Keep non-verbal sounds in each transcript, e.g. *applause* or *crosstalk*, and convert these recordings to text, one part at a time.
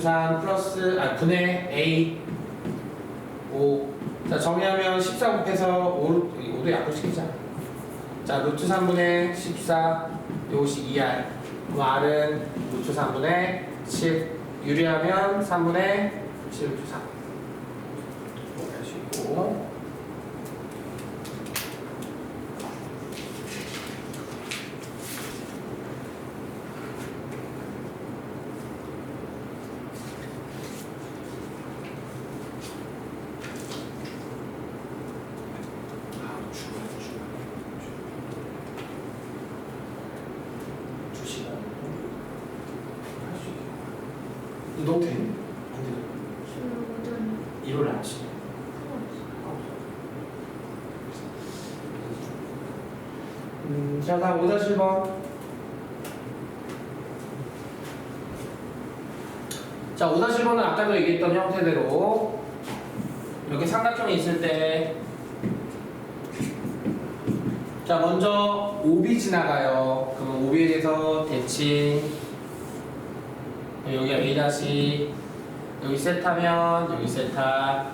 3 플러스 아 분의 A 5. 자 정리하면 14 곱해서 5, 5도 약분시키자. 자 루트 3분의 14 요것이 2R. 그럼 R은 루트 3분의 7. 유리하면 3분의 7 루트 3. 이렇게 하시고. 아, 죽어요, 죽어요. 두 시간. 할수 있겠구나. 너 돼? 안 돼. 지금 일요일 아침. 음, 자, 다음 5-1번. 자, 5-1번은 아까도 얘기했던 형태대로 이렇게 삼각형이 있을 때 자, 먼저 OB 지나가요. 그러면 OB에 대해서 대칭 여기가 A 다시. 여기 세타면 여기 세타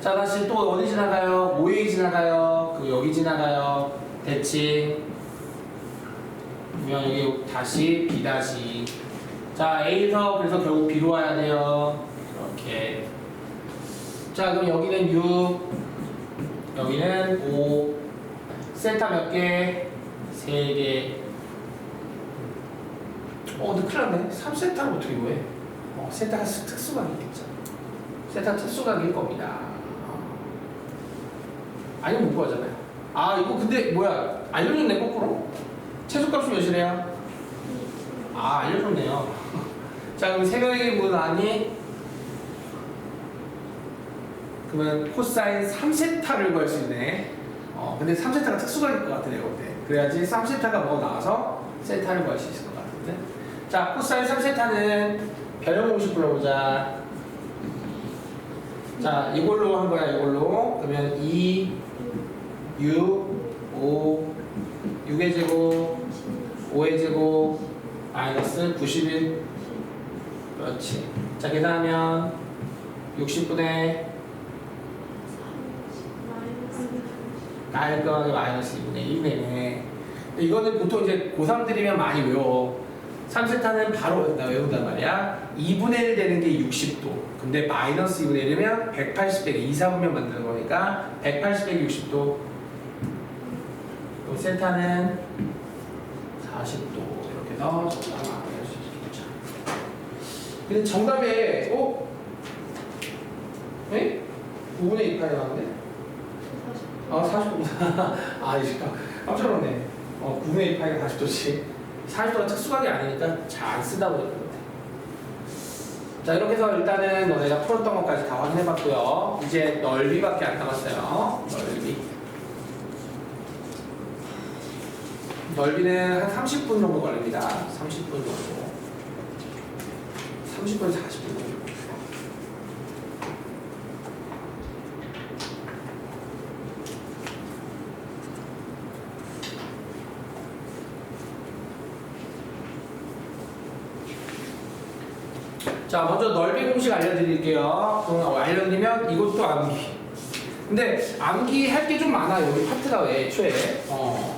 자 다시 또 어디 지나가요? OA 지나가요. 그리고 여기 지나가요. 대칭 그러면 여기 다시 B 다시 자 A에서 그래서 결국 B로 와야 돼요 이렇게 자 그럼 여기는 6 여기는 5 세타 몇 개? 3개 어 근데 큰일 났네 3세타를 어떻게 구해? 어, 스- 특수각이겠죠. 세타 특수각일 겁니다. 어. 아니면 못 구하잖아요. 아, 이거 근데 뭐야? 알려줬네, 거꾸로? 최소값이 몇이래요? 아, 알려줬네요. 자, 그럼 세 명의 문 아니? 그러면 코사인 3세타를 구할 수 있네. 어, 근데 3세타가 특수각일 것 같아, 내가 볼 때. 그래야지 3세타가 뭐 나와서 세타를 구할 수 있을 것 같은데. 자, 코사인 3세타는 변형 공식 불러보자. 자, 이걸로 한 거야, 이걸로. 그러면 2, 6, 5, 6의 제곱, 5의 제곱, 마이너스 91. 그렇지. 자, 계산하면 60분의 깔끔하게 마이너스 2분의 1이네. 이거는 보통 이제 고3들이면 많이 외워. 3세타는 바로 나 외운단 말이야. 2분의 1 되는 게 60도. 근데 마이너스 2분의 1이면 180 빼기 2, 4분면 만드는 거니까 180 빼기 60도. 그럼 세타는 40도. 해서 정답 마무리할 수 있겠죠. 근데 정답에, 어? 에? 5분의 2 파이 나왔네? 아, 40도. *laughs* 아, 이제 깜짝 놀랐네. 어, 9분의 1 파이가 40도지. 40도가 특수각이 아니니까 잘 안 쓰다 보니까. 자, 이렇게 해서 일단은 너네가 풀었던 것까지 다 확인해봤고요. 이제 넓이밖에 안 남았어요. 넓이. 넓이는 한 30분 정도 걸립니다. 30분 정도. 30분, 40분 정도. 자, 먼저 넓이 공식 알려드릴게요. 그럼 알려드리면 이것도 암기. 근데 암기 할 게 좀 많아, 여기 파트가 왜 애초에. 어.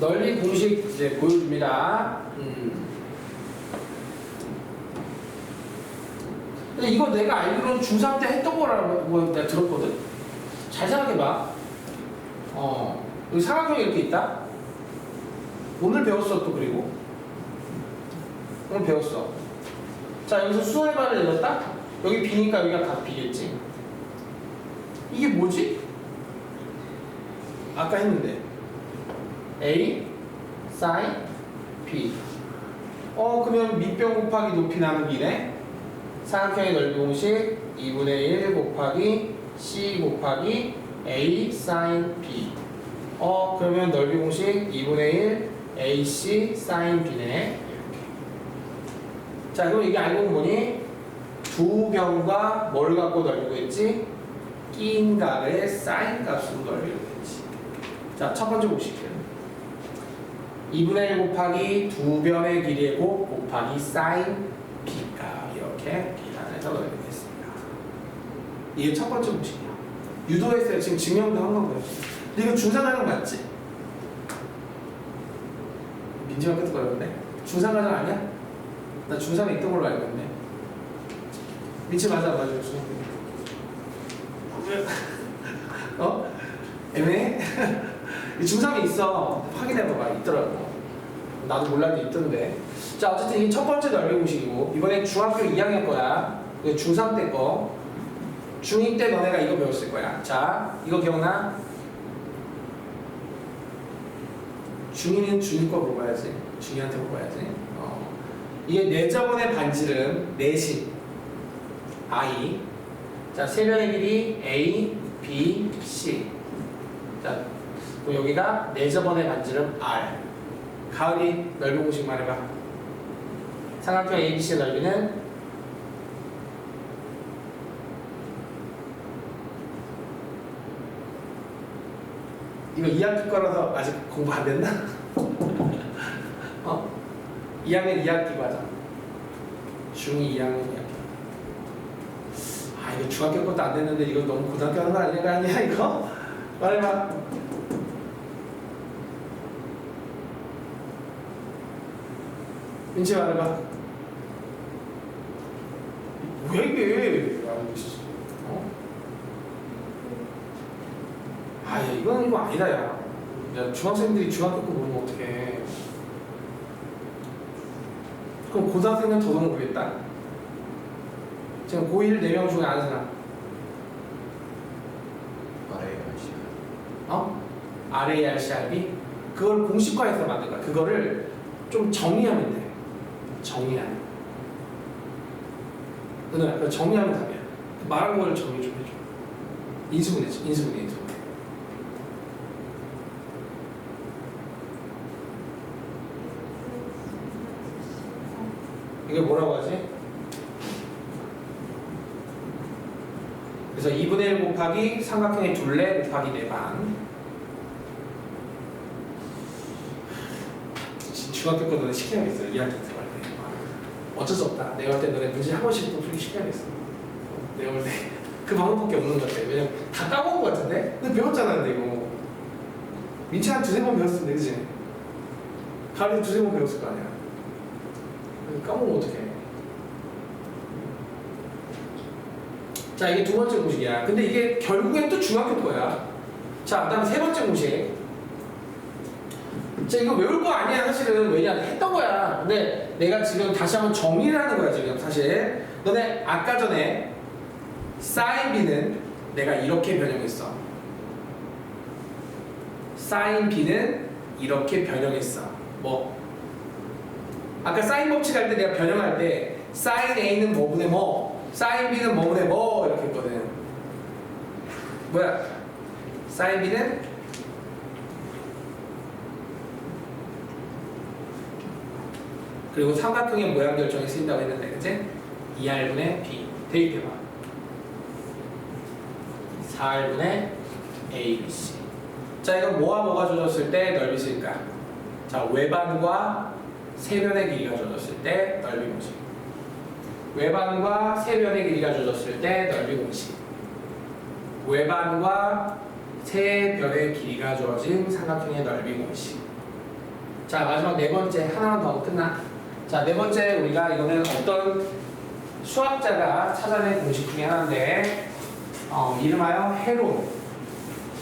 넓이 공식 이제 보여줍니다. 음. 근데 이거 내가 알기로는 중3 때 했던 거라고 내가 들었거든? 잘 생각해봐. 어. 여기 삼각형이 이렇게 있다? 오늘 배웠어, 또 그리고. 오늘 배웠어. 자 여기서 수월반을 내렸다? 여기 B니까 여기가 다 B겠지 이게 뭐지? 아까 했는데 A sin B 어 그러면 밑변 곱하기 높이 나누기네 삼각형의 넓이 공식 2분의 1 곱하기 C 곱하기 A sin B 어 그러면 넓이 공식 2분의 1 AC sin B네 자, 그럼 이게 알고 보니 두 변과 뭘 갖고 넓이고 있지? 끼인 각의 사인 값으로 넓이고 있지. 자, 첫 번째 보실게요. 2분의 1 곱하기 두 변의 길이의 곱 곱하기 사인 b값 이렇게 이게 첫 번째 공식이야. 유도했어요. 지금 증명도 한 거고요. 근데 이거 중상가장 맞지? 민지가 끝에 걸렸네. 중상가장 아니야? 나 중3에 있던 걸로 알고 있는데. 민지 맞아, 맞아. 중학교. 어? 애매해? *laughs* 이 중3에 있어. 확인해봐봐. 있더라고. 나도 몰랐는데 있던데. 자, 어쨌든 이첫 번째 넓이 공식이고, 이번엔 중학교 2학년 거야. 이거 중3 때 거. 중2 때 너네가 이거 배웠을 거야. 자, 이거 기억나? 중2는 중2 거 물어봐야지. 중2한테 물어봐야지. 어. 이게 네 저번의 반지름, 내신. I. 자, 세 변의 길이 A, B, C. 자, 여기가 네 저번의 반지름 R. 가을이 넓이 공식 말해봐. 삼각형 ABC 넓이는 이거 2학기 거라서 아직 공부 안 됐나? *laughs* 어? 2학년 2학기 과정. 중2 2학년 2학기. 아 이거 중학교 것도 안 됐는데 이거 너무 고등학교 하는 거 아니야 이거? *laughs* 말해봐. 민지 말해봐. 뭐야 이게? 아, 이거 진짜. 어? 아, 야, 이건 이거 아니다, 야. 야, 중학생들이 중학교 거 모르면 어떡해. 그럼 고등학생은 더더 모르겠다. 지금 고1 4명 중에 아는 사람. 어? RARCRB? 그걸 공식화해서 만든 거야. 그거를 좀 정리하면 돼. 정리하면. 누나, 그 정리하면 답이야. 그 말한 걸 정리 좀 해줘. 인수분해, 인수분해, 인수분해. 이게 뭐라고 하지? 그래서 2분의 1 곱하기 삼각형의 둘레 곱하기 네 반. 지- 중학교 거 너네 시켜야겠어. 2학기 들어갈 때. 어쩔 수 없다. 내가 볼때 너네 문제 한 번씩 또 풀기 시켜야겠어. 내가 볼 때 *laughs* 그 방법밖에 없는 것 같아. 왜냐면 다 까먹은 것 같은데? 근데 배웠잖아, 근데 이거. 민채 한 두세 번 텐데, 그지? 가을이 두세 번 배웠을 거 아니야. 까먹으면 어떡해. 자, 이게 두 번째 공식이야. 근데 이게 결국엔 또 중학교 거야. 자, 그 다음에 세 번째 공식. 자, 이거 외울 거 아니야, 사실은. 왜냐, 했던 거야. 근데 내가 지금 다시 한번 정리를 하는 거야, 지금 사실. 너네 아까 전에 사인 B는 내가 이렇게 변형했어. 사인 B는 이렇게 변형했어. 뭐? 아까 사인 법칙 할 때 내가 변형할 때 사인 A는 뭐분의 뭐, 사인 B는 뭐분의 뭐 이렇게 했거든. 뭐야? 사인 B는 그리고 삼각형의 모양 결정에 쓰인다고 했는데, 그치? 2R분의 B. 대입해봐. 4R분의 A, B, C. 자, 이건 뭐와 뭐가 조졌을 때 넓이 쓸까? 자, 외반과 세변의 길이가 젖었을 때 넓이 공식. 외반과 세변의 길이가 젖었을 때 넓이 공식. 외반과 세변의 길이가 주어진 삼각형의 넓이 공식. 자 마지막 네 번째 하나만 더 끝나. 자 네 번째 우리가 이거는 어떤 수학자가 찾아낸 공식 중에 하나인데 어, 이름하여 헤론.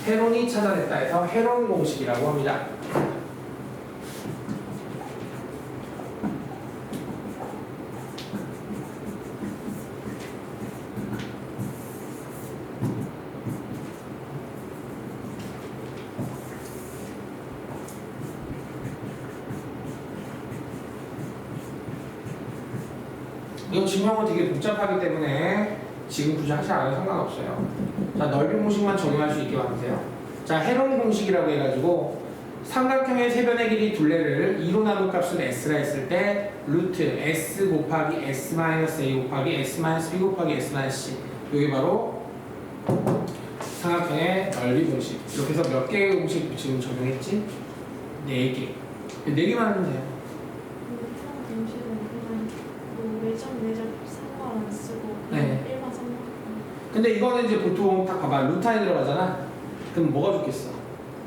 헤론이 찾아냈다 해서 헤론 공식이라고 합니다. 이거 증명은 되게 복잡하기 때문에 지금 굳이 하지 않아도 상관없어요. 자, 넓이 공식만 적용할 수 있게 만드세요. 자, 헤론 공식이라고 해가지고 삼각형의 세변의 길이 둘레를 2로 나눈 값을 s라 했을 때 루트 s 곱하기 s 마이너스 곱하기 s 마이너스 곱하기 s 마이너스 이게 바로 삼각형의 넓이 공식. 이렇게 해서 몇 개의 공식 지금 적용했지? 네 개. 네 개만 하면 돼요. 점심은 그냥 뭐 매점 매점 상관 안 쓰고 네. 일반 삼각 근데 이거는 이제 보통 딱 봐봐 루탄이 들어가잖아. 그럼 뭐가 좋겠어?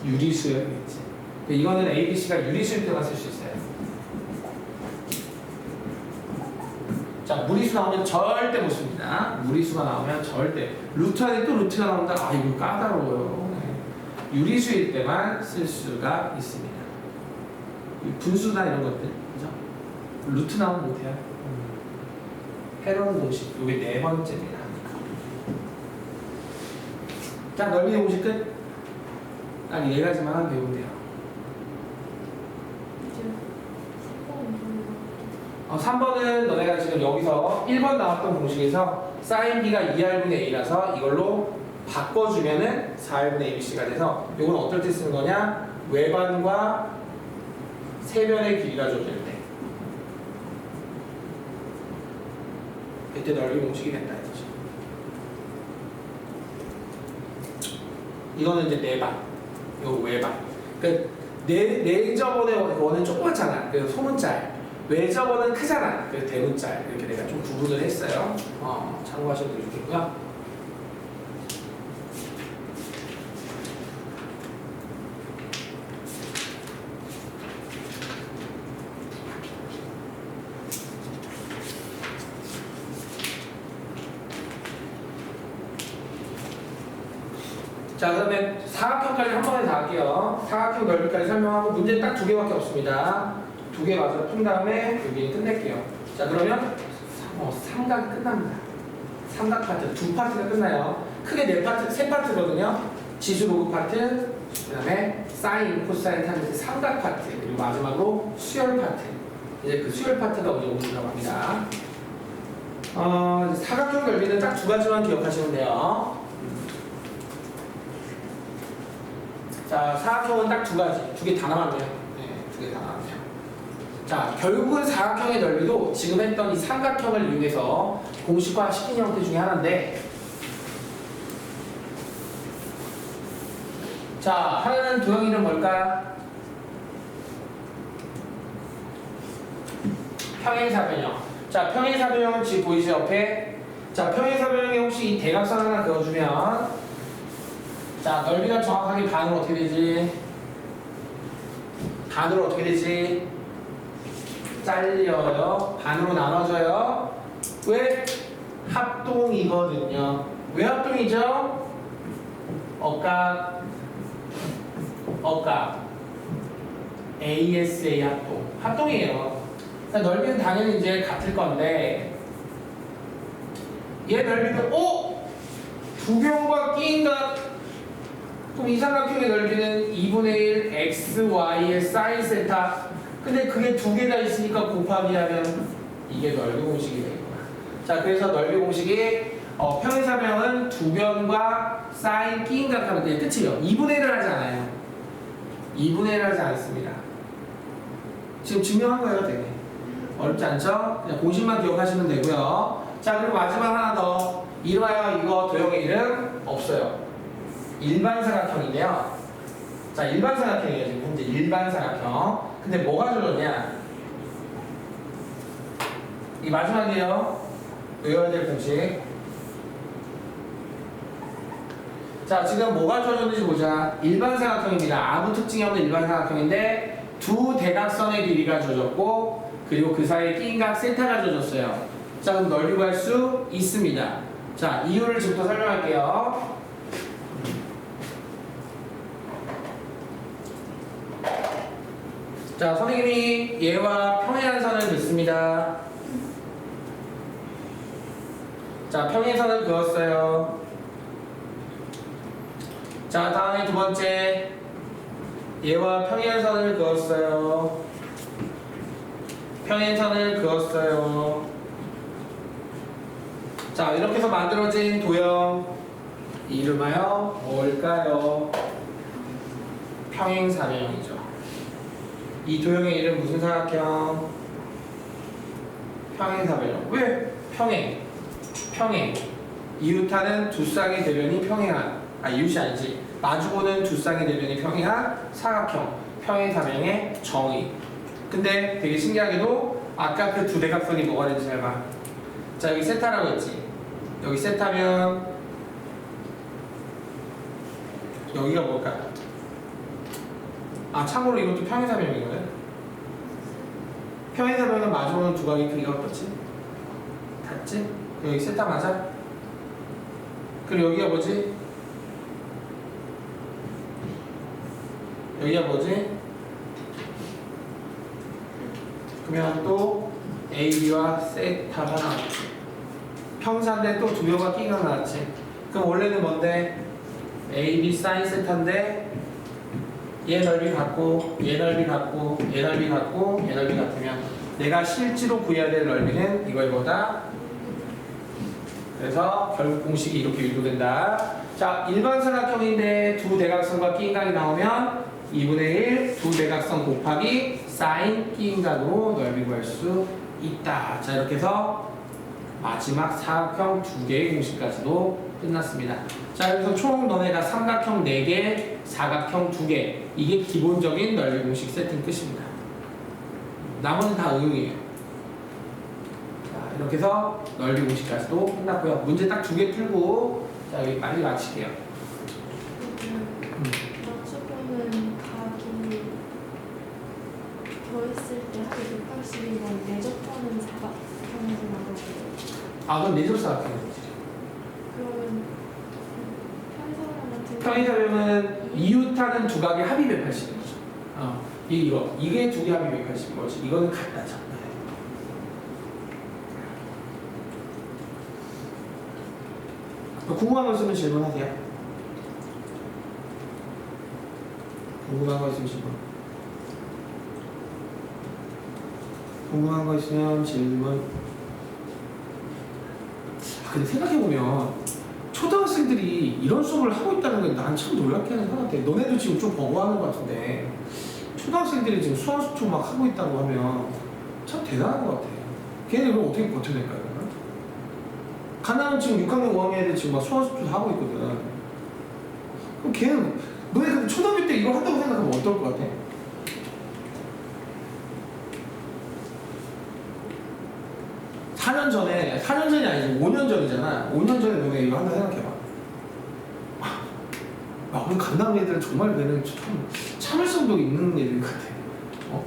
유리수였겠지. 근데 이거는 A, B, C가 유리수일 때만 쓸 수 있어요. 자 무리수 나오면 절대 못 씁니다. 무리수가 나오면 절대. 루트 안에 또 루트가 나온다. 아 이거 까다로워요. 네. 유리수일 때만 쓸 수가 있습니다. 이 분수나 이런 것들, 그죠? 루트 나오면 못해요. 헤론 공식, 이게 네 번째입니다. 자, 넓이 공식 끝. 딱네 가지만 배우면 돼요. 어, 3번은 너네가 지금 여기서 1번 나왔던 공식에서 sin b가 2r분의 a라서 이걸로 바꿔주면은 4r분의 abc가 돼서 이건 어떨 때 쓰는 거냐? 외반과 세변의 길이가 줘질 때 이때 넓이 공식이 된다 이거는 이제 내반, 이거 외반. 그 내, 내저번의 원은 조그맣잖아. 그 소문짤. 외저번은 크잖아. 그 대문짤. 이렇게 내가 좀 구분을 했어요. 어, 참고하셔도 좋겠고요. 자, 그러면 사각형까지 한 번에 다 할게요. 사각형 넓이까지 설명하고 문제 딱 두 개밖에 없습니다. 두 개 맞아 푼 다음에 여기 끝낼게요. 자, 그러면 어, 삼각이 끝납니다. 삼각 파트 두 파트가 끝나요. 크게 네 파트, 세 파트거든요. 지수 로그 파트, 그다음에 사인, 코사인, 탄젠트 삼각 파트, 그리고 마지막으로 수열 파트. 이제 그 수열 파트가 오늘 오늘 들어갑니다. 어, 사각형 넓이는 딱 두 가지만 기억하시면 돼요. 자, 사각형은 딱 두 가지. 두 개 다 남았네요. 네, 두 개 다 남았네요. 자, 결국은 사각형의 넓이도 지금 했던 이 삼각형을 이용해서 공식화 시킨 형태 중에 하나인데 자, 하나는 도형이는 뭘까? 평행사변형. 자, 평행사변형은 지금 보이시죠? 옆에? 자, 평행사변형에 혹시 이 대각선 하나 그어주면 자, 넓이가 정확하게 반으로 어떻게 되지? 반으로 어떻게 되지? 잘려요. 반으로 나눠져요. 왜? 합동이거든요. 왜 합동이죠? 억각, 억각, ASA 합동. 합동이에요. 넓이는 당연히 이제 같을 건데, 얘 넓이는, 오! 두 경과 끼인다. 그럼 이 삼각형의 넓이는 2분의 1 x, y의 사인 세타. 근데 그게 두 개 다 있으니까 곱하기 하면 이게 넓이 공식이 되겠구나. 자, 그래서 넓이 공식이 어, 평행사변은 두 변과 사인 끼인 각 하면 그냥 끝이에요. 2분의 1을 하지 않아요. 2분의 1을 하지 않습니다. 지금 증명한 거예요, 되게. 어렵지 않죠? 그냥 공식만 기억하시면 되고요. 자, 그리고 마지막 하나 더. 이름하여 이거 도형의 이름 없어요. 일반 사각형인데요. 자, 일반 사각형이에요. 지금 현재 일반 사각형. 근데 뭐가 줄었냐? 이 마지막이에요. 외워야 될 공식. 자, 지금 뭐가 줄어졌는지 보자. 일반 사각형입니다. 아무 특징이 없는 일반 사각형인데 두 대각선의 길이가 줄어졌고 그리고 그 사이에 끼인 각 세타가 줄어졌어요. 자, 그럼 넓이 구할 수 있습니다. 자, 이유를 지금부터 설명할게요. 자, 선생님이 얘와 평행한 선을 긋습니다. 자, 평행선을 그었어요. 자, 다음에 두 번째. 얘와 평행선을 그었어요. 평행선을 그었어요. 자, 이렇게 해서 만들어진 도형. 이름하여 뭘까요? 평행사변형이죠. 이 도형의 이름 무슨 사각형? 평행사변형. 왜? 평행. 평행. 이웃하는 두 쌍의 대변이 평행한. 아 이웃이 아니지. 마주보는 두 쌍의 대변이 평행한 사각형. 평행사변형의 정의. 근데 되게 신기하게도 아까 그 두 대각선이 뭐가 되는지 잘 봐. 자 여기 세타라고 했지. 여기 세타면 여기가 뭘까? 아 참고로 이것도 평행사변이거든. 평행사변은 마주보는 두 각의 크기가 어떻지? 같지? 여기 세타 맞아? 그리고 여기가 뭐지? 여기가 뭐지? 그러면 또 AB와 세타가 나왔지. 평사인데 또두 개가 끼가 나왔지. 그럼 원래는 뭔데? AB 사인 세타인데 얘 넓이 같고 얘 넓이 같고 얘 넓이 같고 얘 넓이 같으면 내가 실제로 구해야 될 넓이는 이거 이거다. 그래서 결국 공식이 이렇게 유도된다. 자, 일반 삼각형인데 두 대각선과 끼인각이 나오면 2분의 1 두 대각선 곱하기 사인 끼인각으로 넓이 구할 수 있다. 자, 이렇게 해서 마지막 사각형 두 개의 공식까지도 끝났습니다. 자, 그래서 총 너네가 삼각형 4개, 사각형 2개. 이게 기본적인 넓이 공식 세팅 끝입니다. 나머지는 다 응용이에요. 자, 이렇게 해서 넓이 공식까지도 끝났고요. 문제 딱 두 개 풀고, 자, 여기 빨리 마칠게요. 맞춰보는 각이 더했을 때 합이 180이고 내접하는 사각형에서 나오고 아, 그럼 내접 사각형이지. 그러면 편사랑 같은 평행사변은 이웃하는 두 각의 합이 180이죠. 어, 이- 이거. 이게 두 개 합이 180인 거지. 이거는 같다죠. 궁금한 거 있으면 질문하세요. 궁금한 거 있으면 질문. 궁금한 거 있으면 질문. 아, 근데 생각해보면 초등학생들이 이런 수업을 하고 있다는 게난참 놀랍게 하는 것 같아. 너네도 지금 좀 버거워하는 것 같은데 초등학생들이 지금 수학수초 막 하고 있다고 하면 참 대단한 것 같아. 걔네 이걸 어떻게 버텨낼까 그러면? 가나는 지금 6학년 5학년 애들 지금 막 수학수초 하고 있거든. 그럼 걔는 너네 근데 초등학교 때 이거 한다고 생각하면 어떨 것 같아? 8년 전이 아니지 5년 전이잖아. 5년 전에 너네 이거 한다 생각해봐. 아, 아 우리 강남 애들은 정말 얘는 참 참을성도 있는 애들 같아. 어?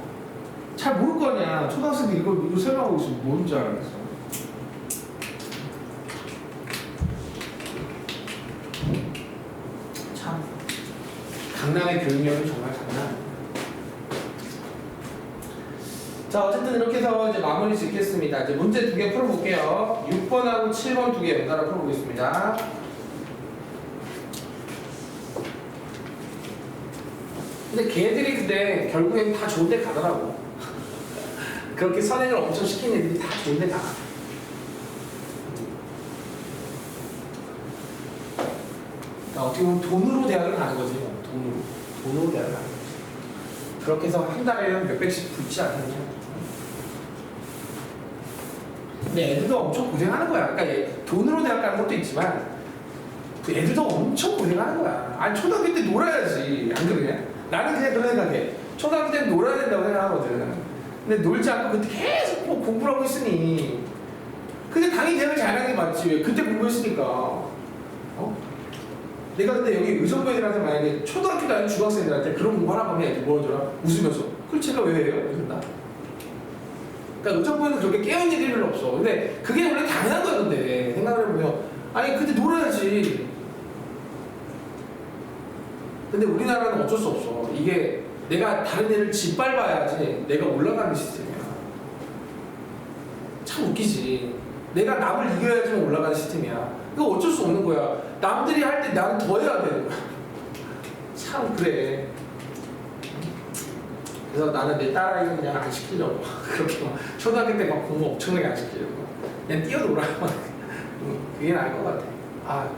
잘 모를 거 아니야. 초등학생들 이걸 이거 설명하고 있으면 뭔지 알겠어. 참. 강남의 교육력은 정말 자, 어쨌든 이렇게 해서 이제 마무리 짓겠습니다. 이제 문제 두 개 풀어볼게요. 6번하고 7번 두 개 연달아 풀어보겠습니다. 근데 걔들이 근데 결국엔 다 좋은 데 가더라고. *laughs* 그렇게 선행을 엄청 시킨 애들이 다 좋은 데 가. 그러니까 어떻게 보면 돈으로 대학을 가는 거지. 뭐. 돈으로. 돈으로 대학을 가는 거지. 그렇게 해서 한 달에 몇백씩 붙지 않느냐. 근데 애들도 엄청 고생하는 거야. 그러니까 얘 돈으로 대학 가는 것도 있지만 그 애들도 엄청 고생하는 거야. 아니 초등학교 때 놀아야지. 안 그러냐? 나는 그냥 그런 생각해. 초등학교 때 놀아야 된다고 생각하거든. 근데 놀지 않고 그때 계속 뭐 공부를 하고 있으니 근데 당연히 대학을 잘 가는 게 맞지. 왜? 그때 공부했으니까. 어? 내가 근데 여기 의정부 애들한테 만약에 초등학교 다니는 중학생들한테 그런 공부하라고 하면 애들 뭐라 더라 웃으면서. 그걸 제가 왜 해요? 이런다. 그러니까 의정부에는 그렇게 깨어있는 별로 없어. 근데 그게 원래 당연한 거야, 근데. 생각을 해보면. 아니, 그때 놀아야지. 근데 우리나라는 어쩔 수 없어. 이게 내가 다른 애를 짓밟아야지 내가 올라가는 시스템이야. 참 웃기지. 내가 남을 이겨야지만 올라가는 시스템이야. 이거 어쩔 수 없는 거야. 남들이 할 때 나는 더 해야 되는 거야. *laughs* 참 그래. 그래서 나는 내 딸아이는 그냥 안 시키려고 *laughs* 그렇게 막 초등학교 때 막 공부 엄청나게 안 시키려고 그냥 뛰어놀아. *laughs* 응, 그게 나을 것 같아.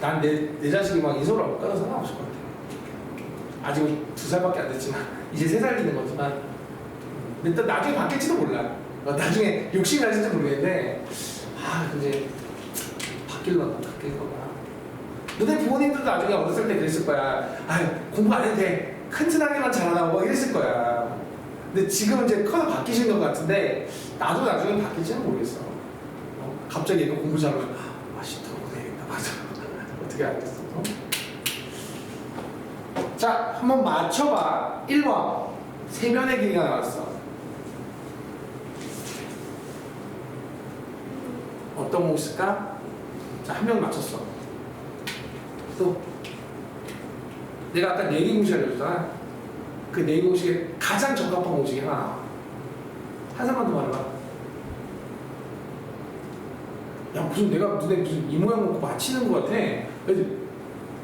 아난 내 내 자식이 막 인서울 못 가도 상관없을 것 같아. 아직은 두 살밖에 안 됐지만 *laughs* 이제 세 살 되는 거지만 근데 또 나중에 바뀔지도 몰라. 어, 나중에 욕심이 날지도 모르겠는데 아 이제 바뀔려나 바뀔 거야 너네 부모님들도 나중에 어렸을 때 그랬을 거야. 아 공부 안 해도 돼 튼튼하게만 뭐 이랬을 거야. 근데 지금 이제 커서 바뀌신 것 같은데 나도 나중에 바뀔지는 모르겠어. 어? 갑자기 얘가 공부 잘하면 아, 씨, 더 고생했다. 맞아. *laughs* 어떻게 알겠어? 어? 자, 한번 맞춰봐. 1번. 세변의 길이가 나왔어. 어떤 공식일까 자, 한 명 맞췄어. 또. 내가 아까 네 개 공식 알려줬잖아. 그 네 개 공식에 가장 적합한 공식이 하나. 한 사람만 더 말해봐. 야, 무슨 내가 눈에 무슨 이 모양 먹고 맞히는 것 같아.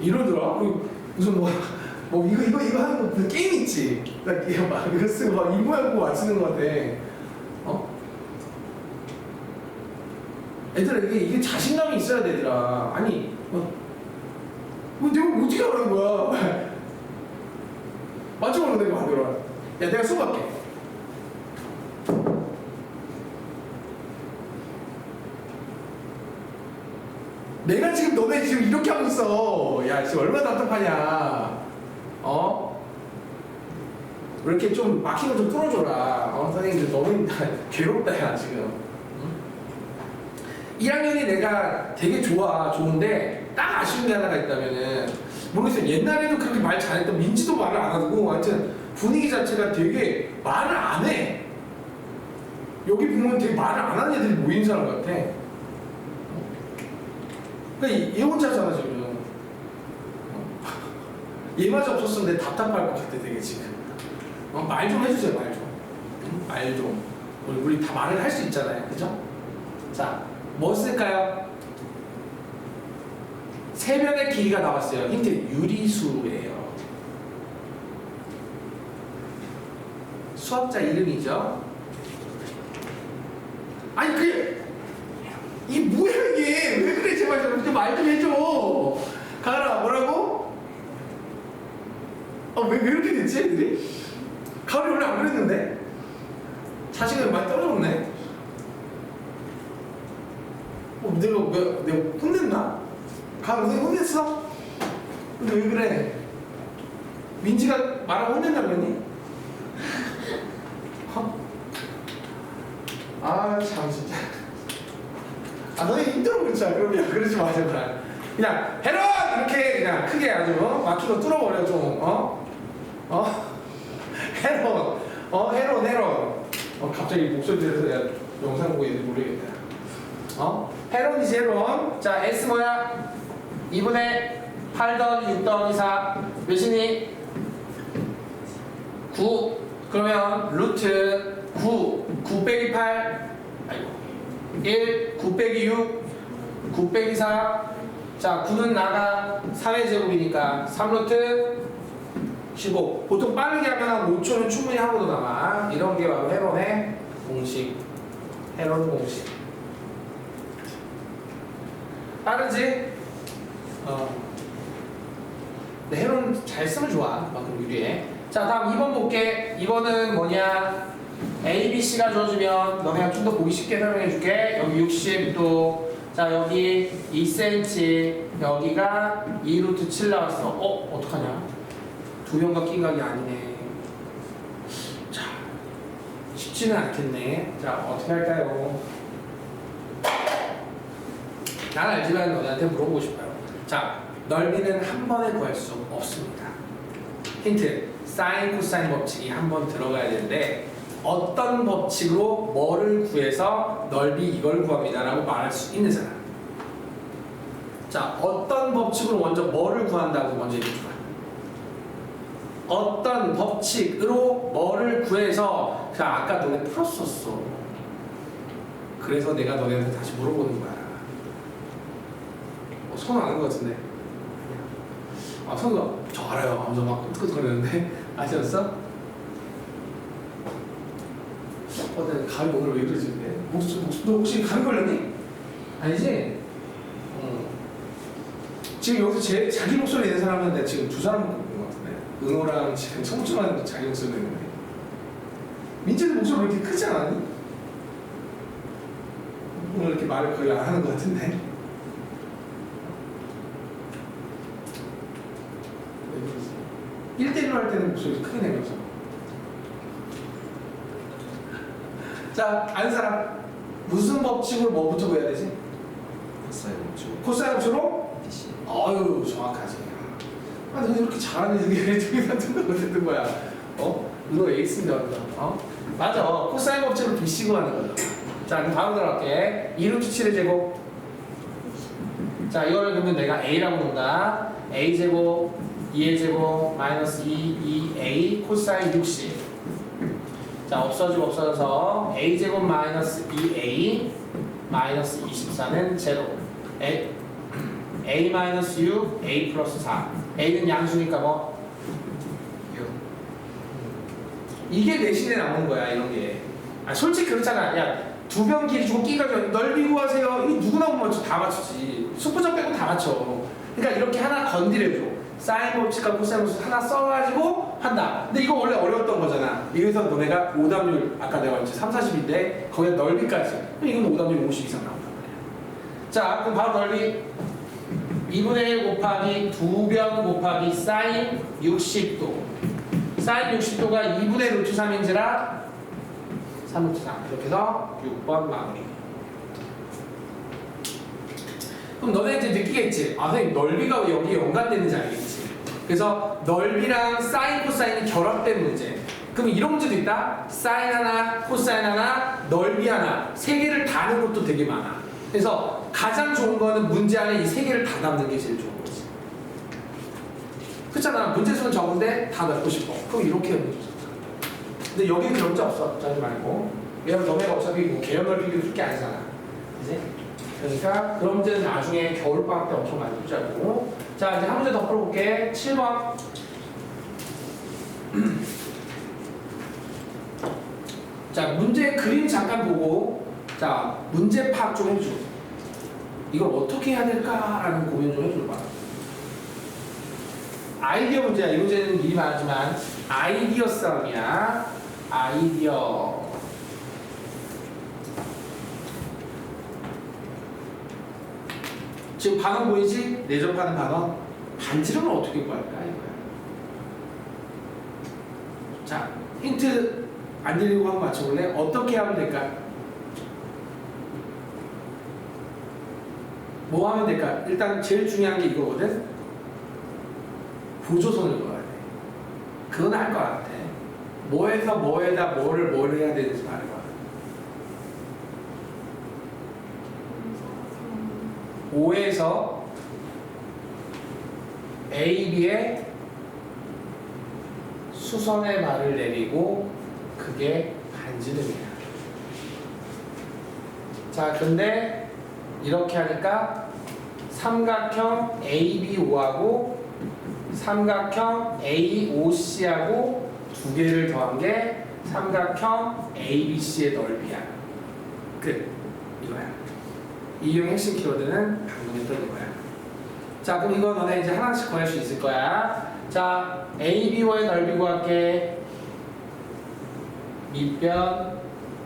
이러더라. 무슨 뭐, 뭐 이거 이거 이거 하는 거 무슨 게임 있지? 나 이거 막 이거 쓰고 막 이 모양 보고 맞히는 것 같아. 어? 애들아 이게 이게 자신감이 있어야 되더라. 아니, 어, 뭐 내가 어떻게 하는 거야? 맞춰보는 내가 만들어. 야, 내가 수고할게. 내가 지금 너네 지금 이렇게 하고 있어. 야, 지금 얼마나 답답하냐. 어? 왜 이렇게 좀 막힌 거좀 뚫어줘라. 어, 선생님들 너무 *laughs* 괴롭다, 야, 지금. 응? 1학년이 내가 되게 좋아, 좋은데, 딱 아쉬운 게 하나가 있다면은, 모르겠어요. 옛날에도 그렇게 말 잘했던 민지도 말을 안 하고, 하여튼 분위기 자체가 되게 말을 안 해. 여기 보면 되게 말을 안 하는 애들이 모인 사람 같아. 그러니까 얘 혼자잖아 지금. *laughs* 얘마저 없었으면 내 답답할 것 같아 되게 지금. 어, 말 좀 해주세요 말 좀. 응? 말 좀. 우리 다 말을 할 수 있잖아요, 그죠? 자, 뭐 쓸까요? 세 변의 길이가 나왔어요. 힌트 유리수예요. 수학자 이름이죠. 아니 그게 이 뭐야 이게 왜 그래 제발 좀말좀 해줘 가라 뭐라고? 어왜 왜 이렇게 됐지 애들이? 가을이 원래 안 그랬는데 자신감이 많이 떨어졌네 어 내가 왜 내가? 가을 내가 혼냈어? 왜 그래? 민지가 말하고 혼낸다 그러니? 어? 아참 진짜 아 너네 힘들어 그렇지 야 그러지 마 제발 그냥 헤론 이렇게 그냥 크게 아주 어? 막히고 뚫어버려 좀 어? 어? *laughs* 헤론 어 헤론 헤론 어 갑자기 목소리 들어서 내가 영상 보고 얘들 모르겠다 어? 헤론이지 헤론 자 S 뭐야? 2분의 8 더하기 6 더하기 4 몇이니? 9 그러면 루트 9 9 빼기 8 아이고. 1 9 빼기 6 9 빼기 4 자, 9는 나가 3의 제곱이니까 3루트 15 보통 빠르게 하면 한 5초는 충분히 하고도 나가. 이런 게 바로 헤론의 공식. 헤론 공식. 빠르지? 어. 네, 헤론 잘 쓰면 좋아 그만큼 유리해 자 다음 2번 볼게. 2번은 뭐냐? A, B, C가 주어지면 너네가 좀 더 보기 쉽게 설명해 줄게. 여기 60도 자 여기 2cm 여기가 2루트 7 나왔어. 어? 어떡하냐? 두 변과 끼각이 아니네. 자 쉽지는 않겠네. 자 어떻게 할까요? 난 알지만 너네한테 물어보고 싶어요 자 넓이는 한 번에 구할 수 없습니다. 힌트 사인 코사인 법칙이 한 번 들어가야 되는데 어떤 법칙으로 뭐를 구해서 넓이 이걸 구합니다라고 말할 수 있는 사람. 자 어떤 법칙으로 먼저 뭐를 구한다고 먼저 얘기해 봐. 어떤 법칙으로 뭐를 구해서 자 아까 너네 풀었었어. 그래서 내가 너네한테 다시 물어보는 거야 어, 손 아는 것 같은데 아 손가 저 알아요 하면서 막 끄덕거리는데 *laughs* 아셨어? 어, 내 감이 오늘 왜 이러지? 근데? 목소, 목소, 너 혹시 감이 걸렸니? 아니지? 어. 지금 여기서 제, 자기 목소리 내는 사람은 내가 지금 두 사람 있는 것 같은데 은호랑 지금 청춘한 자기 목소리 내는 거 민재도 목소리 왜 이렇게 크지 않았니? 오늘 이렇게 말을 거의 안 하는 것 같은데 왜 그러지? 1대1로 할 때는 목소리 크게 내면서 자, 아는 사람 무슨 법칙으로 뭐부터 구해야 되지? 코사인 주 코사인 법칙으로? DC 어유 정확하지. 아, 너 이렇게 잘하는 듣는 거 듣는 거야. 어? 너 에이스인데 완전. 어? 맞아. 코사인 법칙을 비시고 하는 거죠. 자, 그럼 다음 들어갈게. 2루트 7의 제곱. 자, 이거를 그러면 내가 A라고 본다. A 제곱, 2의 제곱, 마이너스 2, 2A, 코사인 60. 자, 없어지고 없어져서 A 제곱 마이너스 2A, 마이너스 24는 제로. A, A 마이너스 6, A 플러스 4. A는 양수니까 뭐? 6. 이게 대신에 남은 거야, 이런 게. 아, 솔직히 그렇잖아. 야, 두 변 길이 주고 끼가 줘. 넓이 구하세요. 이거 누구나 보면 다 맞추지. 수포점 빼고 다 맞춰. 그러니까 이렇게 하나 건드려줘. 사인 법칙과 법칙 하나 써가지고 한다. 근데 이거 원래 어려웠던 거잖아. 이래서 너네가 오답률, 아까 내가 말했지 3, 40인데 거기에 넓이까지. 이건 오답률 50 이상 나온단 말이야. 자, 그럼 바로 넓이. 2분의 1 곱하기 2변 곱하기 사인 60도. 사인 60도가 2분의 루트 3인지라 3 루트 3. 이렇게 해서 6번 마무리. 그럼 너네 이제 느끼겠지? 아, 선생님, 넓이가 왜 여기 연관되는지 알겠지? 그래서 넓이랑 사인, 코사인이 결합된 문제. 그럼 이런 문제도 있다? 사인 하나, 코사인 하나, 넓이 하나. 세 개를 다는 것도 되게 많아. 그래서 가장 좋은 거는 문제 안에 이 세 개를 다 담는 게 제일 좋은 거지. 그렇잖아. 문제 수는 적은데 다 넣고 싶어. 그럼 이렇게 하면 좋잖아. 근데 여기는 그런 문제 없어. 걱정하지 말고. 왜냐면 너네가 어차피 뭐 개연 넓이도 그렇게 아니잖아. 그지? 그러니까 그런 문제는 나중에 겨울방학 때 엄청 많이 풀자고. 자, 이제 한 문제 더 풀어볼게. 7번. 자, 문제 그림 잠깐 보고, 자, 문제 파악 좀 해줘. 이걸 어떻게 해야 될까라는 고민 좀 해줘봐. 아이디어 문제야. 이 문제는 미리 말하지만, 아이디어 싸움이야. 아이디어. 지금 반원 보이지? 내접하는 반원. 반지름은 어떻게 구할까? 이거야. 자, 힌트 안 드리고 한번 맞춰볼래? 어떻게 하면 될까? 뭐 하면 될까? 일단 제일 중요한 게 이거거든? 보조선을 넣어야 돼. 그건 알것 같아. 뭐에서 뭐에다 뭐를 뭘 해야 되는지 말해봐. 5에서 A, B에 수선의 말을 내리고 그게 반지름이야. 자, 근데 이렇게 하니까 삼각형 ABO하고 삼각형 AOC하고 두 개를 더한 게 삼각형 ABC의 넓이야. 끝. 이용 핵심 키워드는 방금 했던 이거야. 자, 그럼 이거 너네 이제 하나씩 구할 수 있을 거야. 자, ABO의 넓이 구할게. 밑변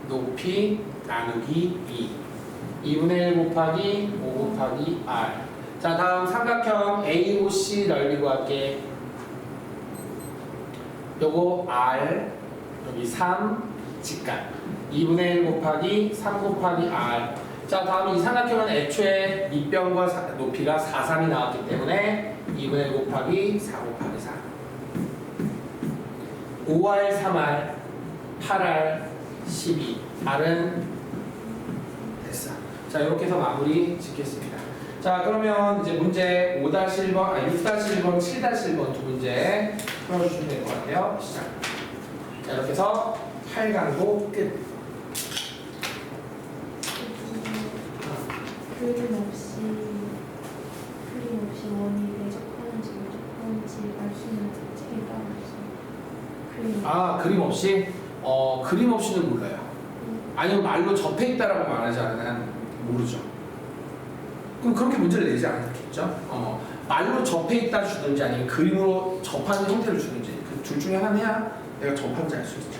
높이 나누기 2. 2분의 1 곱하기 5 곱하기 R. 자, 다음 삼각형 AOC 넓이 구할게. 요거 R, 여기 3, 직각. 2분의 1 곱하기 3 곱하기 R. 자, 다음 이 삼각형은 애초에 밑변과 사- 높이가 4, 3이 나왔기 때문에 2분의 1 곱하기 4 곱하기 4. 5R, 3R, 8R, 12. R은 됐어. 자, 이렇게 해서 마무리 짓겠습니다. 자, 그러면 이제 문제 5-1번, 아니 6-1번, 7-1번 두 문제 풀어주시면 될 것 같아요. 시작. 자, 이렇게 해서 8강도 끝. 그림 없이 그림 없이 원이 내접하는지 내접하는지 알 수 있는 특징이 따로 있어요. 그림 아, 그림 없이? 어, 그림 없이는 몰라요. 아니면 말로 접해 있다라고 말하지 않으면 모르죠. 그럼 그렇게 문제를 내지 않겠죠? 어, 말로 접해 있다 주든지 아니면 그림으로 접하는 형태를 주든지 그 둘 중에 하나는 해야 내가 접한지 알 수 있죠.